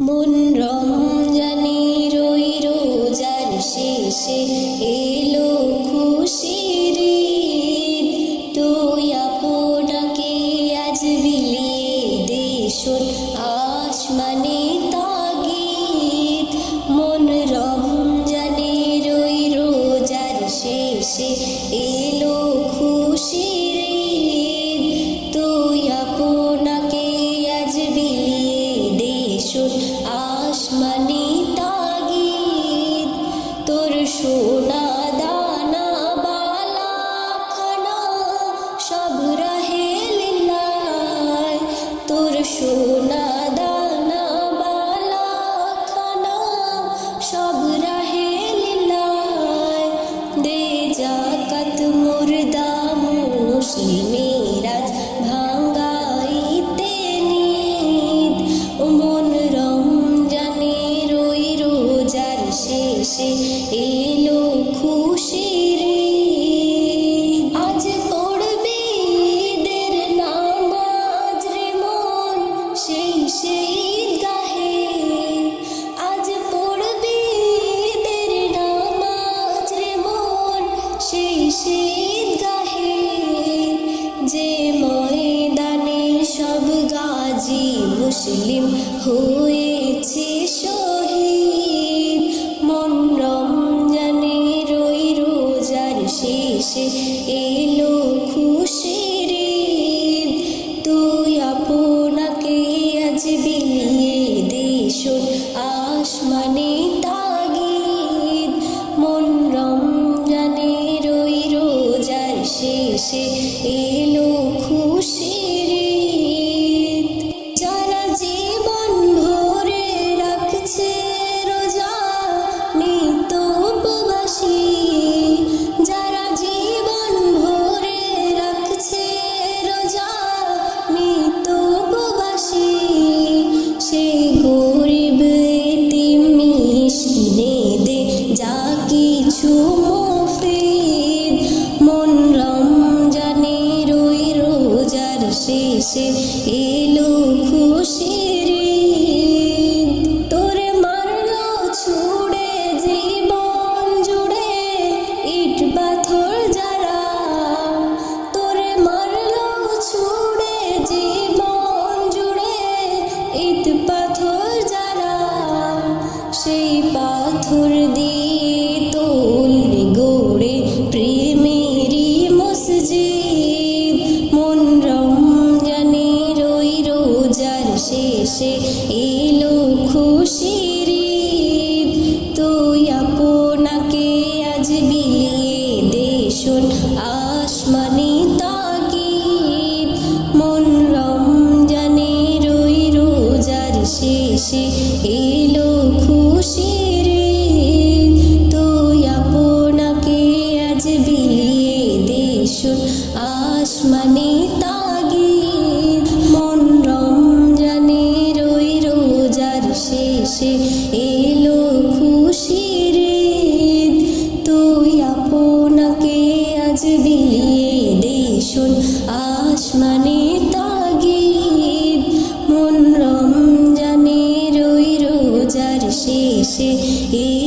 মন রমজানের ওই রোজার শেষে এলো খুশির। তুই আপনাকে আজ বিলিয়ে দেশন আসমানে তাগিদ মন রমজানের ওই রোজার শেষে এলো খুশির সেই সেই ঈদগাহে আজ পড়বে ঈদের নামাজ সেই সেই ঈদগাহে যে ময়দানে সব গাজী মুসলিম হয়েছে শহীদ। মন রমজানের ওই রোজার শেষে শেষে এলো খুশির ঈদ। তোরে মারলো ছুড়ে জীবন জুড়ে ইট পাথর যারা তোরে মারলো ছুড়ে জীবন জুড়ে ইট পাথর যারা সেই পাথর দিয়ে আসমানি তাগিদ, মন রমজানে রই রোজার শেষে এলো খুশির তুই আপনাকে আজ বিলিয়ে দে শোন তাগিদ, মন রমজানে রই রোজার শেষে এলো